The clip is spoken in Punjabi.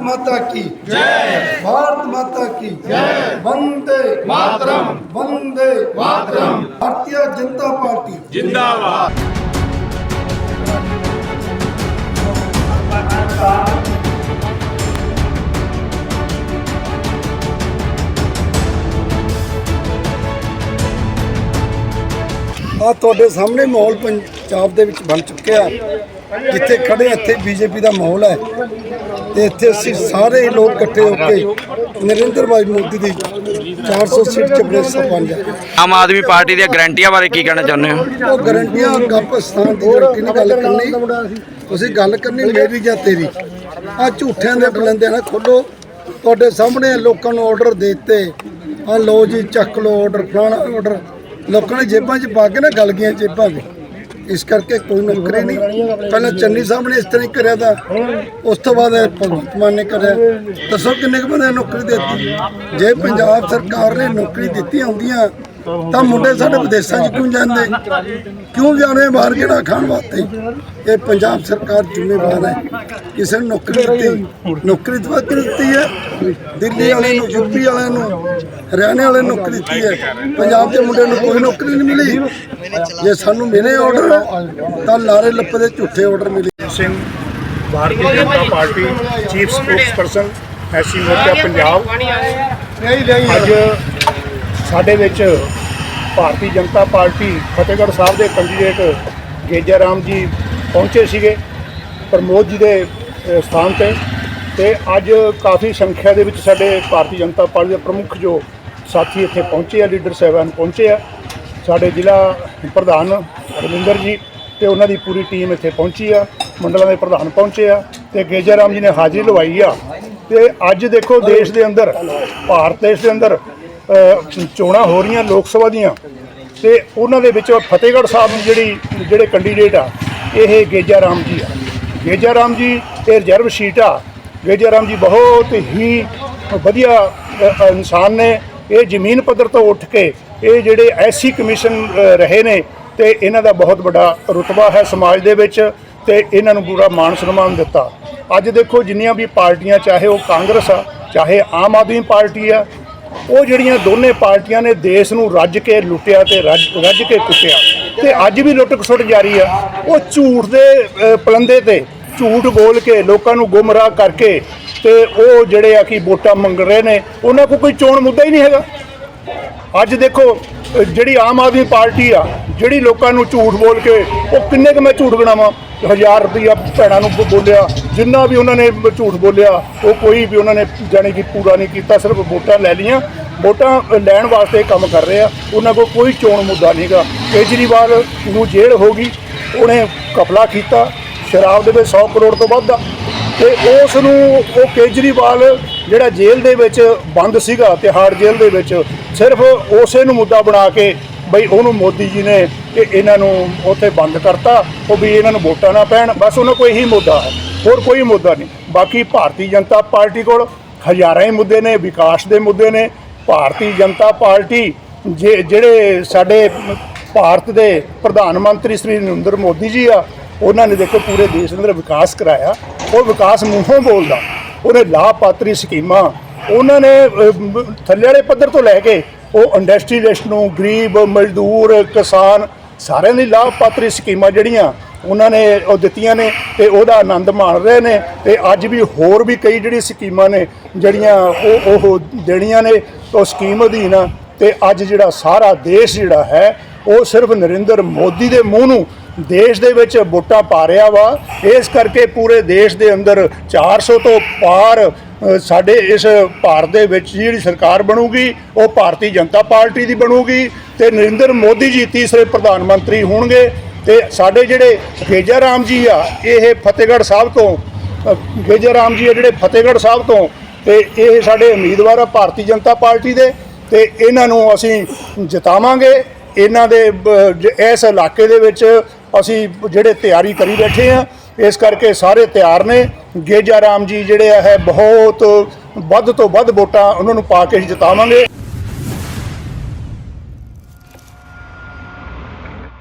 माता की जय भारत माता की जय वंदे मातरम वंदे मातरम भारतीय जनता पार्टी जिंदाबाद ਆ ਤੁਹਾਡੇ ਸਾਹਮਣੇ ਮਾਹੌਲ ਪੰਜਾਬ ਦੇ ਵਿੱਚ ਬਣ ਚੁੱਕਿਆ ਜਿੱਥੇ ਖੜੇ ਇੱਥੇ ਬੀਜੇਪੀ ਦਾ ਮਾਹੌਲ ਹੈ। ਤੇ ਇੱਥੇ ਅਸੀਂ ਸਾਰੇ ਲੋਕ ਇਕੱਠੇ ਹੋ ਕੇ ਨਰਿੰਦਰ ਭਾਈ ਮੋਦੀ ਦੀ 400 ਸੀਟ ਚ ਬਣੇ ਆਮ ਆਦਮੀ ਪਾਰਟੀ ਦੀਆਂ ਗਰੰਟੀਆਂ ਬਾਰੇ ਕੀ ਕਹਿਣਾ ਚਾਹੁੰਦੇ ਹੋ? ਉਹ ਗਰੰਟੀਆਂ ਪਾਕਿਸਤਾਨ ਦੀ ਗਰੰਟੀ ਨਹੀਂ ਗੱਲ ਕਰਨੀ? ਤੁਸੀਂ ਗੱਲ ਕਰਨੀ ਮੇਰੀ ਜਾਂ ਤੇਰੀ? ਆ ਝੂਠਿਆਂ ਦੇ ਬਲੰਦਿਆਂ ਨਾਲ ਖੋਲੋ। ਤੁਹਾਡੇ ਸਾਹਮਣੇ ਲੋਕਾਂ ਨੂੰ ਆਰਡਰ ਦੇ ਦਿੱਤੇ। ਆ ਲਓ ਜੀ ਚੱਕ ਲਓ ਆਰਡਰ ਫਲਾਣਾ ਆਰਡਰ ਲੋਕਾਂ ਨੇ ਜੇਬਾਂ 'ਚ ਪਾ ਕੇ ਨਾ ਗਲ ਗਈਆਂ ਜੇਬਾਂ ਦੇ। ਇਸ ਕਰਕੇ ਕੋਈ ਨੌਕਰੀ ਨਹੀਂ। ਪਹਿਲਾਂ ਚੰਨੀ ਸਾਹਿਬ ਨੇ ਇਸ ਤਰ੍ਹਾਂ ਹੀ ਕਰਿਆ ਤਾਂ ਉਸ ਤੋਂ ਬਾਅਦ ਭਗਵੰਤ ਮਾਨ ਨੇ ਕਰਿਆ। ਦੱਸੋ ਕਿੰਨੇ ਕੁ ਬੰਦੇ ਨੌਕਰੀ ਦਿੱਤੀ? ਜੇ ਪੰਜਾਬ ਸਰਕਾਰ ਨੇ ਨੌਕਰੀ ਦਿੱਤੀ ਹੁੰਦੀਆਂ ਤਾਂ ਮੁੰਡੇ ਸਾਡੇ ਵਿਦੇਸ਼ਾਂ 'ਚ ਕਿਉਂ ਜਾਂਦੇ? ਕਿਉਂ ਜਾਣੇ ਬਾਹਰ ਕਿਹੜਾ ਖਾਣ ਵਾਸਤੇ? ਇਹ ਪੰਜਾਬ ਸਰਕਾਰ ਜ਼ਿੰਮੇਵਾਰ ਹੈ। ਕਿਸੇ ਨੂੰ ਨੌਕਰੀ ਦਿੱਤੀ। ਨੌਕਰੀ ਤਾਂ ਕਿ ਦਿੱਤੀ ਹੈ। ਦਿੱਲੀ ਵਾਲੇ ਨੂੰ ਯੂਪੀ ਵਾਲਿਆਂ ਨੂੰ, ਹਰਿਆਣੇ ਵਾਲੇ ਨੂੰ ਨੌਕਰੀ ਦਿੱਤੀ ਹੈ। ਪੰਜਾਬ ਦੇ ਮੁੰਡੇ ਨੂੰ ਕੋਈ ਨੌਕਰੀ ਨਹੀਂ ਮਿਲੀ। ਜੇ ਸਾਨੂੰ ਮਿਲੇ ਆਰਡਰ ਤਾਂ ਲਾਰੇ ਲੱਪੇ ਦੇ ਝੂਠੇ ਆਰਡਰ ਮਿਲੇ। Singh, Bharatiya Janata Party chief spokesperson SC Morcha Punjab. ਅੱਜ ਸਾਡੇ ਵਿੱਚ ਭਾਰਤੀ ਜਨਤਾ ਪਾਰਟੀ ਫਤਿਹਗੜ੍ਹ ਸਾਹਿਬ ਦੇ ਕੈਂਡੀਡੇਟ ਗੇਜਾ ਰਾਮ ਜੀ ਪਹੁੰਚੇ ਸੀਗੇ। ਪ੍ਰਮੋਦ ਜੀ ਦੇ ਸਥਾਨ ਤੇ। ਤੇ ਅੱਜ ਕਾਫੀ ਸੰਖਿਆ ਦੇ ਵਿੱਚ ਸਾਡੇ ਭਾਰਤੀ ਜਨਤਾ ਪਾਰਟੀ ਦੇ ਪ੍ਰਮੁੱਖ ਜੋ ਸਾਥੀ ਇੱਥੇ ਪਹੁੰਚੇ ਆ, ਲੀਡਰ ਸਾਹਿਬਾਨ ਪਹੁੰਚੇ ਆ, ਸਾਡੇ ਜ਼ਿਲ੍ਹਾ ਪ੍ਰਧਾਨ ਰਵਿੰਦਰ ਜੀ ਤੇ ਉਹਨਾਂ ਦੀ ਪੂਰੀ ਟੀਮ ਇੱਥੇ ਪਹੁੰਚੀ ਆ, ਮੰਡਲਾਂ ਦੇ ਪ੍ਰਧਾਨ ਪਹੁੰਚੇ ਆ ਤੇ ਗੇਜਾ ਰਾਮ ਜੀ ਨੇ ਹਾਜ਼ਰੀ ਲਵਾਈ ਆ। ਤੇ ਅੱਜ ਦੇਖੋ ਦੇਸ਼ ਦੇ ਅੰਦਰ, ਭਾਰਤ ਦੇਸ਼ ਦੇ ਅੰਦਰ ਚੋਣਾਂ ਹੋ ਰਹੀਆਂ ਲੋਕ ਸਭਾ ਦੀਆਂ ਤੇ ਉਹਨਾਂ ਦੇ ਵਿੱਚ ਫਤਿਹਗੜ੍ਹ ਸਾਹਿਬ ਦੀ ਜਿਹੜੀ, ਜਿਹੜੇ ਕੈਂਡੀਡੇਟ ਆ, ਇਹ ਗੇਜਾ ਰਾਮ ਜੀ ਆ। ਗੇਜਾ ਰਾਮ ਜੀ, ਇਹ ਰਿਜ਼ਰਵ ਸੀਟ ਆ। ਗੇਜਾ ਰਾਮ ਜੀ ਬਹੁਤ ਹੀ ਵਧੀਆ ਇਨਸਾਨ ਨੇ। ਇਹ ਜ਼ਮੀਨ ਪੱਧਰ ਤੋਂ ਉੱਠ ਕੇ ਇਹ ਜਿਹੜੇ ਐਸੀ ਕਮਿਸ਼ਨ ਰਹੇ ਨੇ ਤੇ ਇਹਨਾਂ ਦਾ ਬਹੁਤ ਵੱਡਾ ਰੁਤਬਾ ਹੈ ਸਮਾਜ ਦੇ ਵਿੱਚ ਤੇ ਇਹਨਾਂ ਨੂੰ ਪੂਰਾ ਮਾਣ ਸਨਮਾਨ ਦਿੱਤਾ। ਅੱਜ ਦੇਖੋ ਜਿੰਨੀਆਂ ਵੀ ਪਾਰਟੀਆਂ, ਚਾਹੇ ਉਹ ਕਾਂਗਰਸ ਆ, ਚਾਹੇ ਆਮ ਆਦਮੀ ਪਾਰਟੀ ਆ, ਉਹ ਜਿਹੜੀਆਂ ਦੋਨੇ ਪਾਰਟੀਆਂ ਨੇ ਦੇਸ਼ ਨੂੰ ਰੱਜ ਕੇ ਲੁੱਟਿਆ ਤੇ ਰੱਜ ਰੱਜ ਕੇ ਕੁੱਟਿਆ। ਤੇ ਅੱਜ ਵੀ ਲੁੱਟ ਖਸੁੱਟ ਜਾਰੀ ਆ। ਉਹ ਝੂਠ ਦੇ ਪਲੰਦੇ ਤੇ ਝੂਠ ਬੋਲ ਕੇ ਲੋਕਾਂ ਨੂੰ ਗੁੰਮਰਾਹ ਕਰਕੇ ਤੇ ਉਹ ਜਿਹੜੇ ਆ ਕਿ ਵੋਟਾਂ ਮੰਗ ਰਹੇ ਨੇ, ਉਹਨਾਂ ਕੋਲ ਕੋਈ ਚੋਣ ਮੁੱਦਾ ਹੀ ਨਹੀਂ ਹੈਗਾ। ਅੱਜ ਦੇਖੋ, ਜਿਹੜੀ ਆਮ ਆਦਮੀ ਪਾਰਟੀ ਆ, ਜਿਹੜੀ ਲੋਕਾਂ ਨੂੰ ਝੂਠ ਬੋਲ ਕੇ, ਉਹ ਕਿੰਨੇ ਕੁ ਮੈਂ ਝੂਠ ਗਣਾਵਾਂ ਹਜ਼ਾਰ ਰੁਪਈਆ ਭੈਣਾਂ ਨੂੰ ਬੋਲਿਆ, ਜਿੰਨਾ ਵੀ ਉਹਨਾਂ ਨੇ ਝੂਠ ਬੋਲਿਆ, ਉਹ ਕੋਈ ਵੀ ਉਹਨਾਂ ਨੇ ਜਾਣੀ ਕਿ ਪੂਰਾ ਨਹੀਂ ਕੀਤਾ, ਸਿਰਫ ਵੋਟਾਂ ਲੈ ਲੀਆਂ ਵੋਟਾਂ ਲੈਣ ਵਾਸਤੇ ਕੰਮ ਕਰ ਰਹੇ ਆ, ਉਹਨਾਂ ਕੋਲ ਕੋਈ ਚੋਣ ਮੁੱਦਾ ਨਹੀਂਗਾ ਕੇਜਰੀਵਾਲ ਨੂੰ ਜੇਲ੍ਹ ਹੋ ਗਈ, ਉਹਨੇ ਕਪਲਾ ਕੀਤਾ ਸ਼ਰਾਬ ਦੇ ਵਿੱਚ 100 ਕਰੋੜ ਤੋਂ ਵੱਧ ਆ। ਤੇ ਉਸ ਨੂੰ ਉਹ ਕੇਜਰੀਵਾਲ ਜਿਹੜਾ ਜੇਲ੍ਹ ਦੇ ਵਿੱਚ ਬੰਦ ਸੀਗਾ, ਤਿਹਾੜ ਜੇਲ੍ਹ ਦੇ ਵਿੱਚ, ਸਿਰਫ ਉਸੇ ਨੂੰ ਮੁੱਦਾ ਬਣਾ ਕੇ ਬਈ ਉਹਨੂੰ ਮੋਦੀ ਜੀ ਨੇ ਕਿ ਇਹਨਾਂ ਨੂੰ ਉੱਥੇ ਬੰਦ ਕਰਤਾ, ਉਹ ਵੀ ਇਹਨਾਂ ਨੂੰ ਵੋਟਾਂ ਨਾ ਪੈਣ। ਬਸ ਉਹਨਾਂ ਕੋਈ ਇਹੀ ਮੁੱਦਾ ਹੈ, ਹੋਰ ਕੋਈ ਮੁੱਦਾ ਨਹੀਂ। ਬਾਕੀ ਭਾਰਤੀ ਜਨਤਾ ਪਾਰਟੀ ਕੋਲ ਹਜ਼ਾਰਾਂ ਹੀ ਮੁੱਦੇ ਨੇ, ਵਿਕਾਸ ਦੇ ਮੁੱਦੇ ਨੇ। ਭਾਰਤੀ ਜਨਤਾ ਪਾਰਟੀ ਜੇ ਜਿਹੜੇ ਸਾਡੇ ਭਾਰਤ ਦੇ ਪ੍ਰਧਾਨ ਮੰਤਰੀ ਸ੍ਰੀ ਨਰਿੰਦਰ ਮੋਦੀ ਜੀ ਆ ਉਹਨਾਂ ਨੇ ਦੇਖੋ ਪੂਰੇ ਦੇਸ਼ ਦੇ ਅੰਦਰ ਵਿਕਾਸ ਕਰਾਇਆ। ਉਹ ਵਿਕਾਸ ਮੂੰਹੋਂ ਬੋਲਦਾ। ਉਹਨੇ ਲਾਭਪਾਤਰੀ ਸਕੀਮਾਂ, ਉਹਨਾਂ ਨੇ ਥੱਲੇ ਵਾਲੇ ਪੱਧਰ ਤੋਂ ਲੈ ਕੇ ਉਹ ਇੰਡਸਟਰੀਲਿਸਟ ਨੂੰ ਗਰੀਬ, ਮਜ਼ਦੂਰ, ਕਿਸਾਨ ਸਾਰਿਆਂ ਦੀ ਲਾਭਪਾਤਰੀ ਸਕੀਮਾਂ ਜਿਹੜੀਆਂ ਉਹਨਾਂ ਨੇ ਉਹ ਦਿੱਤੀਆਂ ਨੇ ਤੇ ਉਹਦਾ ਆਨੰਦ ਮਾਣ ਰਹੇ ਨੇ ਤੇ ਅੱਜ ਵੀ ਹੋਰ ਵੀ ਕਈ ਜਿਹੜੀ ਸਕੀਮਾਂ ਨੇ ਜਿਹੜੀਆਂ ਉਹ ਉਹ ਦੇਣੀਆਂ ਨੇ, ਉਹ ਸਕੀਮ ਅਧੀਨ ਆ ਤੇ ਅੱਜ ਜਿਹੜਾ ਸਾਰਾ ਦੇਸ਼ ਜਿਹੜਾ ਹੈ, ਉਹ ਸਿਰਫ ਨਰਿੰਦਰ ਮੋਦੀ ਦੇ ਮੂੰਹ ਨੂੰ ਦੇਸ਼ ਦੇ ਵਿੱਚ ਵੋਟਾਂ ਪਾ ਰਿਹਾ ਵਾ। ਇਸ ਕਰਕੇ ਪੂਰੇ ਦੇਸ਼ ਦੇ ਅੰਦਰ 400 ਤੋਂ ਪਾਰ ਸਾਡੇ ਇਸ ਭਾਰਤ ਦੇ ਵਿੱਚ ਜਿਹੜੀ ਸਰਕਾਰ ਬਣੂਗੀ, ਉਹ ਭਾਰਤੀ ਜਨਤਾ ਪਾਰਟੀ ਦੀ ਬਣੂਗੀ ਤੇ ਨਰਿੰਦਰ ਮੋਦੀ ਜੀ ਤੀਸਰੇ ਪ੍ਰਧਾਨ ਮੰਤਰੀ ਹੋਣਗੇ ਤੇ ਸਾਡੇ ਜਿਹੜੇ ਗੇਜਾ ਰਾਮ ਜੀ ਆ, ਇਹ ਫਤਿਹਗੜ੍ਹ ਸਾਹਿਬ ਤੋਂ ਗੇਜਾ ਰਾਮ ਜੀ ਆ ਜਿਹੜੇ ਫਤਿਹਗੜ੍ਹ ਸਾਹਿਬ ਤੋਂ, ਤੇ ਇਹ ਸਾਡੇ ਉਮੀਦਵਾਰ ਆ ਭਾਰਤੀ ਜਨਤਾ ਪਾਰਟੀ ਦੇ ਤੇ ਇਹਨਾਂ ਨੂੰ ਅਸੀਂ ਜਿਤਾਵਾਂਗੇ। ਇਹਨਾਂ ਦੇ ਇਸ ਇਲਾਕੇ ਦੇ ਵਿੱਚ ਅਸੀਂ ਜਿਹੜੇ ਤਿਆਰੀ ਕਰੀ ਬੈਠੇ ਆ ਇਸ ਕਰਕੇ ਸਾਰੇ ਤਿਆਰ ਨੇ। ਗੇਜਾ ਰਾਮ ਜੀ ਜਿਹੜੇ ਆ ਹੈ ਬਹੁਤ ਵੱਧ ਤੋਂ ਵੱਧ ਵੋਟਾਂ ਉਹਨਾਂ ਨੂੰ ਪਾ ਕੇ ਜਿਤਾਵਾਂਗੇ।